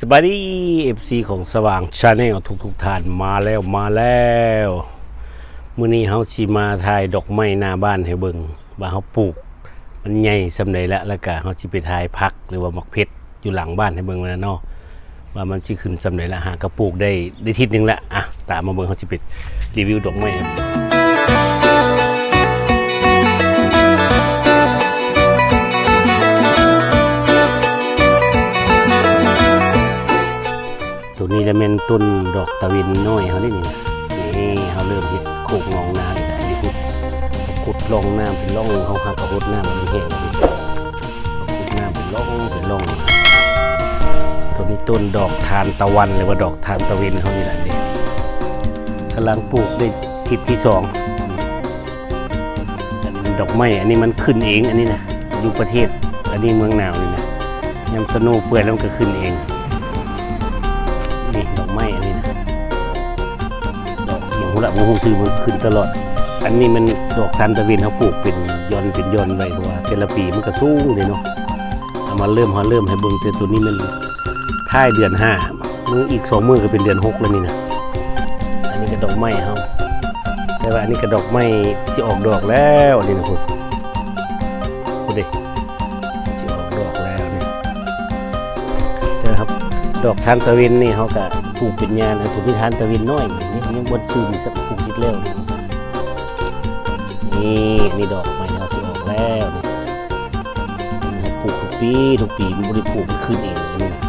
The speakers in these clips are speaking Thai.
สวัสดีเอฟซีของสว่างชาแนลทุกทุกท่านมาแล้วมาแล้วมื้อนี้เฮาสิมาถ่ายดอกไม้หน้าบ้านให้เบิ่งว่าเฮาปลูก มันใหญ่สำใดละแล้วก็เฮาสิไปถ่ายพักหรือว่าหมกเพชรอยู่หลังบ้านให้เบิ่งแล้วเนาะว่ามันสิขึ้นสำใดละหากระปลูกได้ได้ทิศหนึงละอะตามมาเบิ่งเฮาสิไปรีวิวดอกไม้ ต้นดอกตะวินน้อยเขาได้นี่นะนี่เขาเริ่มเห็ดโคกหนองนาเลยนะนี่พุดขุดล่องน้ำเป็นล่องเขาหักกระหดน้ำมันแห้งขุดน้ำเป็นล่องเป็นล่องตัวนี้ต้นดอกทานตะวันหรือว่าดอกทานตะวินเขานี่แหละนี่กำลังปลูกได้ทิศที่สองมันดอกไม้อันนี้มันขึ้นเองอันนี้นะอยู่ประเทศอันนี้เมืองหนาวนี่นะยำสนูเปื่อยแล้วมันก็ขึ้นเอง ไม้อันนี้นะดอกอย่างหูละหูซื้อมันขึ้นตลอด อันนี้มันดอกทานตะวินเขาปลูกเป็นยอนเป็นยอนไว้เพราะว่าแต่ละปีมันก็สูงเลยเนาะเอามาเริ่มเขาเริ่มให้เบิ่งแต่ตัวนี้มันท้ายเดือนห้ามืออีกสองมือก็เป็นเดือนหกแล้วนี่นะอันนี้ก็ดอกไม้เขาแต่ว่าอันนี้ก็ดอกไม้ที่ออกดอกแล้วนี่นะคุณดูดิที่ออกดอกแล้วนี่เจอครับ ดอกทานตะวินนี่เขาก็ ปลูกเป็นยานอันถูกที่ทานตะวินน้อยนี่ยังบนชื่อมีสักปลูกจิตเร็วนี่นี่ดอกใหม่เราสิออกแล้วนี่ปลูกทุกปีทุกปีมันบริปลูกมันขึ้นเองเลยนี่นะ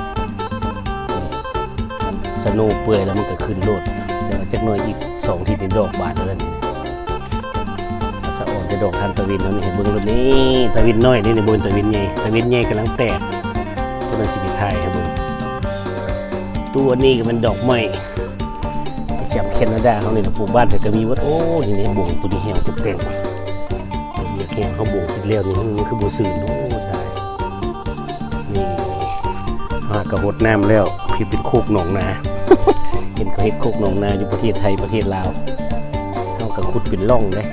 นี่สโนว์เปื่อยแล้วมันก็ขึ้นโลดแต่ว่าจักหน่อยอีกสองที่เป็นดอกบานแล้วนี่สะอ่อนจะดอกทานตะวินแล้วนี่เห็นบนบนนี้ตะวินน้อยนี่ในบนตะวินใหญ่ตะวินใหญ่กำลังแตกกำลังสิบไทยครับเบน ตัวนี้ก็เป็นดอกไม้แชมป์แคนาดาเขาเนี่ยปลูกบ้านแต่ก็มีวัดโอ้ยนี่บ่งตัวนี้เหี่ยวจะเต็มเหี่ยวแข็งเขาบ่งขึ้นเร็วนี่มันคือบ่ซื่นโอ้ตายนี่หากระหดน้ำแล้วพี่เป็นโคกหนองนาเห็นเขาเฮ็ดโคกหนองนาอยู่ประเทศไทยประเทศลาวเขาก็ขุดเป็นร่องเลย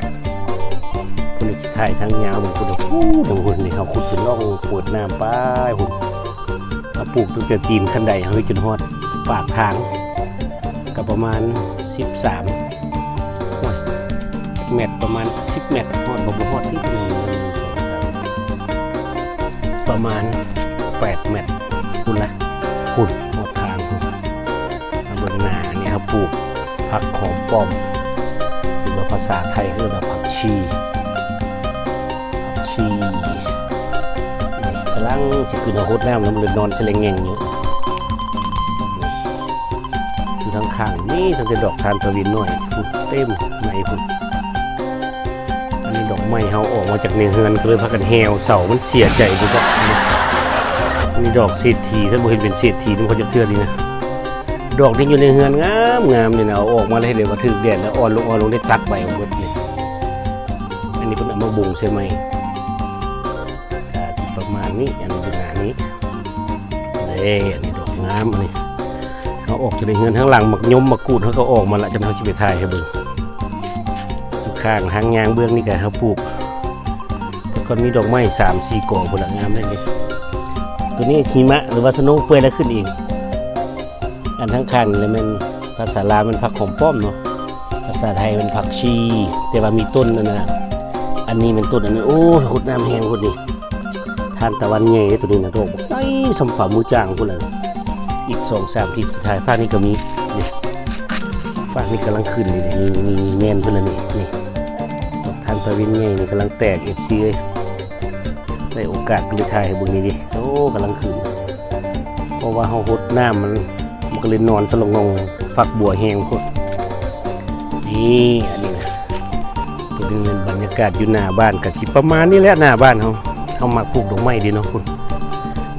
คนที่ถ่ายทางยาวเหมือนคุณโอ้โหคนนี่เขาขุดเป็นร่องปวดน้ำป้ายหุ่นเอาปลูกตั้งแต่ตีนขั้นใดเฮ้ยจนฮอด ปากทางก็ประมาณ 13โอ้ยเมตรประมาณ 10 เมตรฮอดบ่บ่ฮอดที่เป็นประมาณ 8 เมตรคุณละคุณฮอดทางคุณเบิ่งหน้าอันนี้ครับปลูกผักหอมป้อมหรือว่าภาษาไทยคือว่าผักชีผักชีกำลังสิขึ้นเอดแล้วมันเลยนอนเฉลงแงงอยู่อยู่ ทางข้างนี่ตั้งแต่ดอกทานตะวินหน่อยพุ่นเต็มในพุ่นอันนี้ดอกไม้เฮาออกมาจากในเฮือนก็เลยพากันแหวเสามันเสียใจดูก็อันนี้ดอกเศรษฐีถ้าบ่เห็นเป็นเศรษฐีต้องเขาจะเทื่อดีนะดอกที่อยู่ในเฮือนงามงามนี่นะเอาออกมาเลยเดี๋ยวมาถึกแดดแล้วอ่อนลงอ่อนลงได้ตัดใบออกหมดเลยอันนี้เพิ่นเอามาบ่งใช่ไหมประมาณนี้อันนี้อยู่หนานี้เด้อันนี้ดอกงามอันนี้ เขาออกจากในเงินข้างหลังหมักยมหมักกูดเขาก็ออกมาละจนเขาชิไปถ่ายให้เบิ่งข้างทางยางเบื้องนี่ก็เขาปลูกแล้วก็มีดอกไม้สามสี่กอผลงามเลยตัวนี้หิมะหรือว่าสโนว์เปื่อยแล้วขึ้นเองอันทั้งข้างนี่มันภาษาลาวมันผักหอมป้อมเนาะภาษาไทยมันผักชี แต่ว่ามีต้นนั่นนะอันนี้เป็นต้นอันนี้โอ้ยขุดน้ำแห้งคนนี้ทานตะวันใหญ่ตัวนี้นะโรคไอ้สมฝ่ามือจางคนเลย อีกสองสามทีสุดท้ายฟ้านี่ก็มีนี่ฟ้านี่กำลังขึ้นนี่นี่นี่แน่นเพื่อนนี่นี่ดอกทานตะวินใหญ่นี่กำลังแตกเอฟซีเลยได้โอกาสก็เลยถ่ายให้บุญนี่ดิโอ้กำลังขึ้น เพราะว่าเขาหดหน้ำมันมันก็เลยนอนสลงงฝักบัวแห้งพดนี่อันนี้นะตัวนี้เป็นบรรยากาศอยู่หน้าบ้านกับสิประมาณนี้แหละหน้าบ้านเขาเขามาปลูกดอกไม้ดีเนาะคุณ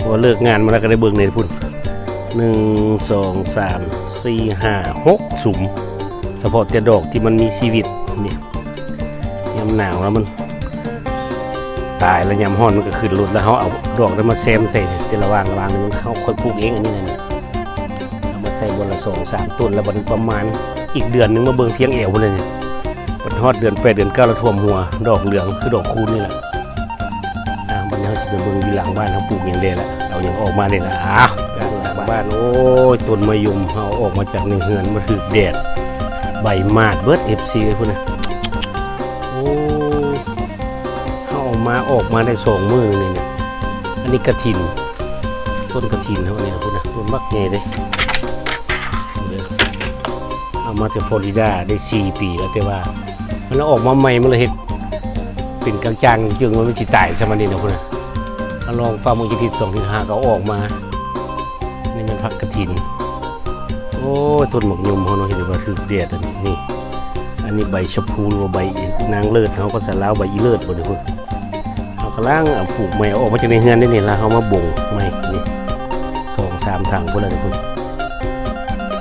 พอเลิกงานมาแล้วก็ได้เบิ่งเลยพุ่น หนึ่งสองสามสี่ห้าหกสุมเฉพาะแต่ดอกที่มันมีชีวิตเนี่ยยามหนาวแล้วมัน ตายแล้วยามห้อนมันก็ขึ้นรุดแล้วเขาเอาดอกนั้นมาแซมใส่เนี่ยแต่ละวางละวางนี่มันเขาคนปลูกเองอันนี้นะเนี่ยเอามาใส่บนละสองสามต้นแล้วบันประมาณอีกเดือนนึงมาเบิ่งเพียงเอวพุ่นเลยเนี่ยเป็นฮอดเดือนแปดเดือนเก้าแล้วท่วมหัว ดอกเหลืองคือดอกคูณนี่แหละอ่าบันนี้เขาจะไปเบิ่งอยู่หลังบ้านเขาปลูกอย่างเดียวแหละเอาอย่างออกมาเนี่ยละอ้าว บ้านโอ้ยต้นมะยุมเอาออกมาจากในเฮือนมาถึกแดดใบมาดเบิด FC เลยพุ่นนะโอ้เอาออกมาออกมาได้สองมือนี่นะอันนี้กระถินต้นกระถินเขาเนี่ยพุ่นนะต้นมักใหญ่เลยเดี๋ยเอามาจากฟลอริดาได้สี่ปีแล้วแต่ว่า มันออกมาใหม่มันเลยเห็ดเป็นกลางๆจึงมันไม่จิตายสมัยนี้นะพุ่นนะลองฟังมึงจะทิศสองทิศห้าเขาออกมา พักกระถิน โอ้ต้นหมกยมเขาเนาะเห็นว่าถือเดียดอันนี้นี่ อันนี้ใบชะพูหรือว่าใบนางเลิศเขาก็สลาวใบอีเลิศบ่เด้พุ่นเขากำลังเอาปลูกใหม่ออกมาจากในเฮือนนี่นี่แล้วเขามาบ่งใหม่นี่สองสามทางพุ่นแล้วเด้อพุ่น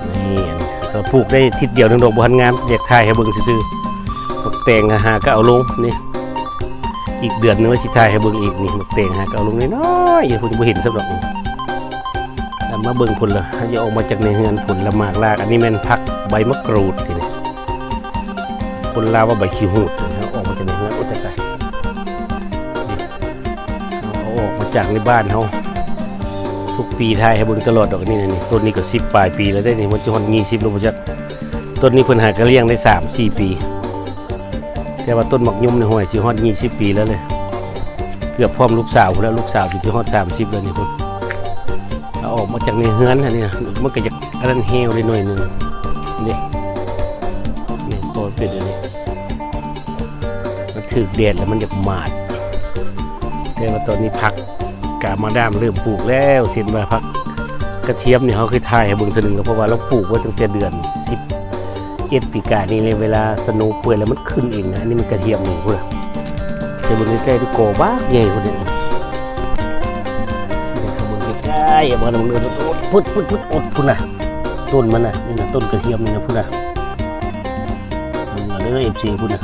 นี่อันนี้ก็ปลูกได้ทิศเดียวนึงดอกบัวงามอยากถ่ายให้เบิ่งซื่อๆบักแตงหาก็เอาลงนี่อีกเดือนนึงว่าสิถ่ายให้เบิ่งอีกนี่บักแตงหาก็เอาลงน้อยๆอย่าคุณจะบ่เห็นสักดอกแล้ว มาเบิ่งผลละจะออกมาจากในเฮือนผลละหมากลาก อันนี้แม่นพักใบมะกรูดทีนี้ผลลาว่าใบขี้หูดนะออกมาจากในเฮือนโอ้แต่ไกลเอาออกมาจากในบ้านเขาทุกปีไทยให้เบิ่งตลอดดอกนี่นะนี่ต้นนี้ก็สิบปลายปีแล้วได้นี่มันจะฮอนยี่สิบลูกจักต้นนี้เพิ่นหากระเลี้ยงได้สามสี่ปี แต่ว่าต้นหมักยุ่มในห้วยสิฮอดยี่สิบปีแล้วเลยเกือบพร้อมลูกสาวแล้วลูกสาวอยู่ที่ฮอดสามสิบแล้วนี่พุ่น เอาออกมาจากในเฮือนอันนี้นะมันก็จะอันนั้นเฮวได้หน่อยหนึ่งนี่นี่พอเป็นอันนี้มันถือแดดแล้วมันจะหมาดแต่ว่าตอนนี้พักกามาดามเริ่มปลูกแล้วเส้นมาพักกระเทียมเนี่ยเขาเคยถ่ายให้เบิ่งเทีนึงแล้วเพราะว่าเราปลูกไว้ตั้งแต่เดือนสิบเจ็ดปีกานี่เลยเวลาสนว์เปื่อยแล้วมันขึ้นเองนะอันนี้มันกระเทียมหนึ่งพุ่นละแต่เบิ่งใกล้ๆที่โกบ้าใหญ่กว่านี้ ใกล้ๆอย่ามาลงเรือพุดพุดพุดอดพุ่นนะต้นมันน่ะนี่นะต้นกระเทียมนี่นะพุ่นนะมึงเอาเลยเอฟซีพุ่นนะ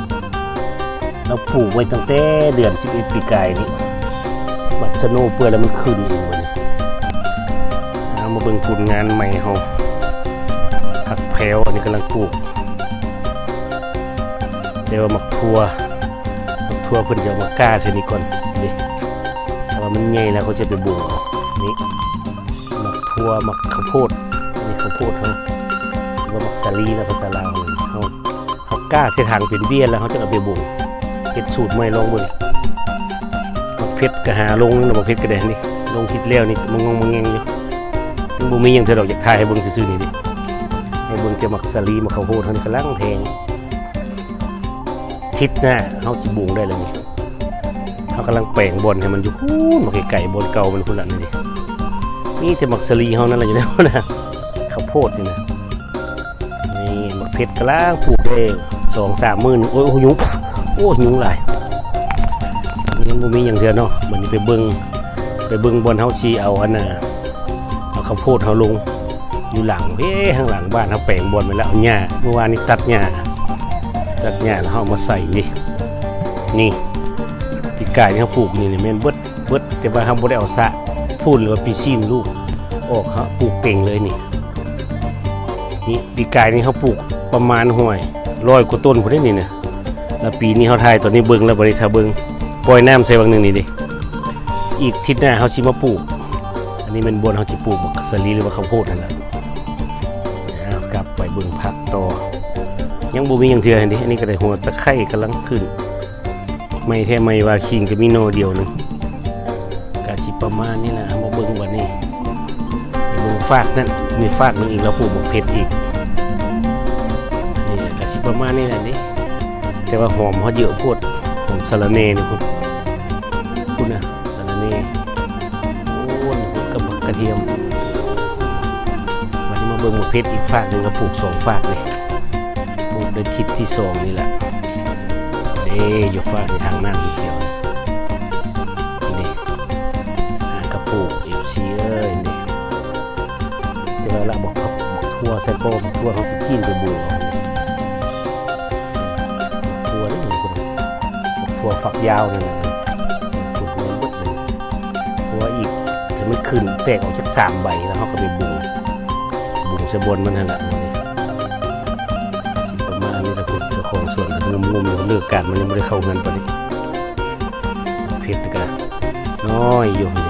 เราปลูกไว้ตั้งแต่เดือน11ปีกายนี่บัดชะโนเปื่อยแล้วมันขึ้นเองวันนี้เอามาเบิ่งผลงานใหม่เฮาผักแพรวอันนี้กำลังปลูกเดี๋ยวมักทั่วมักทั่วเพิ่นจะมากล้าชนี่ก่อนนี่แต่ว่ามันใหญ่แล้วเขาจะไปบุงนี่ หมัวหมักข้าวโพดนี่ข้าวโพดเขาแล้วหมักสาลีแล้วภาษาลาวเขาเขากล้าเส้นทางเป็นเบี้ยแล้วเขาจะเอาไปบุงเฮ็ดสูตรใหม่ลองเบิ่งหมักเพชรก็หาลงนึงนะหมักเพชรก็ได้นี่ลงทิศแล้วนี่มันงงมันแงงอยู่ยังบ่มีหยังเธอดอกอยากทายให้เบิ่งซื่อๆนี่ดิให้เบิ่งจะหมักสาลีหมักข้าวโพดเท่านี้กำลังแพงทิศหน้าเขาสิบุงได้แล้วนี่เขากำลังแปลงบนให้มันอยู่พูนมาไก่บนเก่ามันพุ่นละนี่ นี่แต่หมักสลีเขานั่นแหละอยู่แล้วนะข้าวโพดนี่นะนี่หมักเพชรกำลังปลูกได้สองสามหมื่นโอ้ยโอ้ยยุงโอ้ยยุงหลายยังบ่มีอย่างเดียวเนาะมันนี้ไปเบิ้งไปเบิ้งบนเฮาชีเอาอันน่ะเอาข้าวโพดเฮาลงอยู่หลังเอ๊ข้างหลังบ้านเฮาแปลงบนไปแล้วเอาหญ้าเมื่อวานนี้ตัดหญ้าตัดหญ้าแล้วเฮาเอามาใส่นี่นี่ปีกายนี่เขาปลูกนี่นี่แม่นเบิดเบิดแต่ว่าเขาบ่ได้เอาสะ พูนหรือว่าปีซีนลูกออกเขาปลูกเป่งเลยนี่นี่ปีกายนี่เขาปลูกประมาณห่วยร้อยกว่าต้นพอได้นี่นะแล้วปีนี้เขาทายตอนนี้เบิ่งแล้วบริทาเบิ่งปล่อยน้ำใส่บางหนึ่งนี่ดิอีกทิศหน้าเขาชิมาปลูก อันนี้เป็นบนเขาจิปลูกบักสลีหรือว่าข้าวโพดนั่นแหละกลับไปเบิ่งผักต่อ ยังบ่มีหยังเทืออันนี้อันนี้ก็ได้หัวตะไคร่กำลังขึ้น ไม่แท้ไม่ว่าคิงก็มีโนเดียวหนึง สิประมาณนี้แหละมาเบิ่งวันนี้เบิ่งฟากนั่นมีฟากหนึงอีกแล้วปลูกบกเพชรอีกนี่แหละกสิประมาณนี้แหละนี่แต่ว่าหอมเขาเยอะโพดหอมสะระเนนี่คุณคุณนะสะระเนโอ้ยกับกระเทียมวันนี้มาเบิ่งบกเพชรอีกฟากหนึ่งก็ปลูกสองฟากเลยปลูกในทิศที่สองนี่แหละเด้อยู่ฝั่งทางนั้นเดียว จะเวลาบอกเขาบอกทัวร์ใส่โป้บอกทัวเขาสิจีนไปบูเอาเนี่ยทัวนี่คุณบอกทัวฝักยาวนั่นะคุณทัวร์เบิดเลยทัวอีกถึงมันขึ้นแตกออกจากสามใบแล้วเขาก็ไปบูบูใส่บนมันนั่นแหละประมาณนี้ละคุณเจ้าของส่วนงมงมเลือกการมันยังไม่ได้เข้าเงินปะนี่เพชรก็น้อยอยู่นี่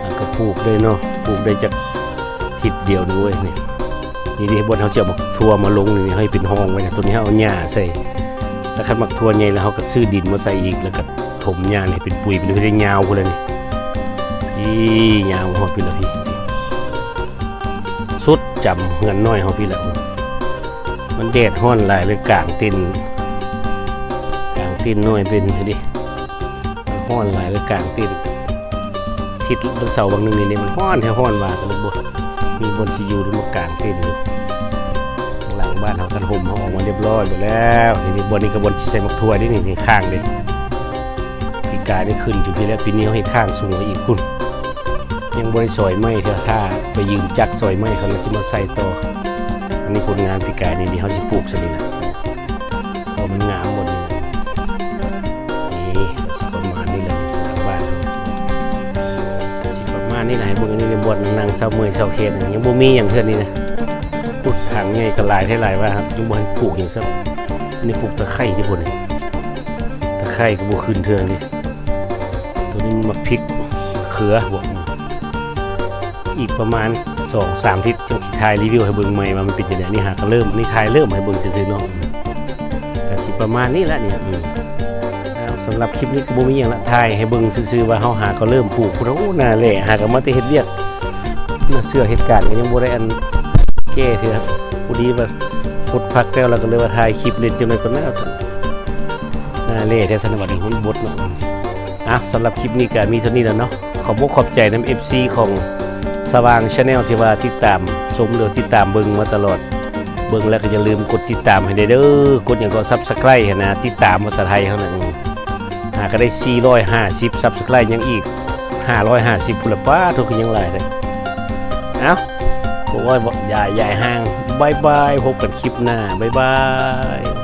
แล้วก็ปลูกได้เนาะปลูกได้จาก ทิศเดียวนึงเว้ยนี่นี่ดิบนเขาเจะเอามักทัวมาลงนี่ให้เป็นห้องไว้นะตัวนี้เขาเอาหญ้าใส่แล้วคันมักทัวใหญ่แล้วเขาก็ซื้อดินมาใส่อีกแล้วก็ถมหญ้าเนี่ยเป็นปุ๋ยเป็นเพื่อยาวพุ่นเลยนี่พี่ยาวหอดพี่ละพี่สุดจำเงินน้อยเขาพี่ละมันแดดห้อนหลายเลยกลางตินกลางตินน้อยเป็นดิห้อนหลายเลยกลางตินทิศบนเสาบางนึงนี่มันห้อนแท้ห้อนว่ากันเลยบ่ มีบนที่อยู่หรือมากลางเต็นอยู่หลังบ้านเขากันห่มเขาออกมาเรียบร้อยหมดแล้วนี่นี่บนนี้ก็บนที่ใส่มักทัวนี่นี่นี่ข้างเด็ปีกายได้ขึ้นจุดที่แล้วปีนี้เขาเห็นข้างสูงกว่าอีกคุณยังบริซอยไม้เถอะถ้าไปยืมจักซอยไม้เขาจะมาใส่ต่ออันนี้ผลงานปีกายนี่ที่เขาจะปลูกซะนี่นะ นี้แหละให้เบิ่งอันนี้ในบทนางเศร้าเมยเศร้าเคนยังบ่มีอย่างเท่านี้นะพูดทางไงก็หลายเท่าหลายว่าครับยังบ่ให้ปลูกอย่างซัอันนี้ปลูกตะไคร้ที่พุ่นนี่ตะไคร้ก็บ่ขึ้นเทือนี่ตัวนี้มะพริกเขือบ่อีกประมาณ2 3ทิศจังสิถ่ายรีวิวให้เบิ่งใหม่ว่ามันเป็นจังได๋นี่หาก็เริ่มนี่ถ่ายเริ่มให้เบิ่งซื่อๆเนาะก็สิประมาณนี้แหละเนี่ย สำหรับคลิปนี้ก็บ่มีหยังละถ่ายให้เบิ่งซื่อๆว่าเฮาหาก็เริ่มปลูกพุ่นโอ้น่าแหละหาก็มาแต่เฮ็ดเวียกน่าเชื่อเหตุการณ์ก็ยังบ่ได้อันแก้เทื่อพอดีว่าพุดพักแล้วเราก็เลยว่าถ่ายคลิปเล่นจังได๋ก็น่าน่าแหละแท้สนบัดนี้มันบดเนาะอะสำหรับคลิปนี้ก็มีเท่านี้แล้วเนาะขอบอกขอบใจนํ FC ของสว่าง Channel ที่ว่าติดตามชมหรือติดตามเบิ่งมาตลอด เบิ่งแล้วก็อย่าลืมกดติดตามให้ได้เด้อกดอย่างก็ Subscribe ให้นะติดตามภาษาไทยเท่านั้น หาก็ได้450ซับสไครต์ยังอีก 550พุ่นละป้าทุกคนยังหลายเลยเอ้าบอกว่าอย่าใหญ่ห่างบายบายพบกันคลิปหน้าบายบาย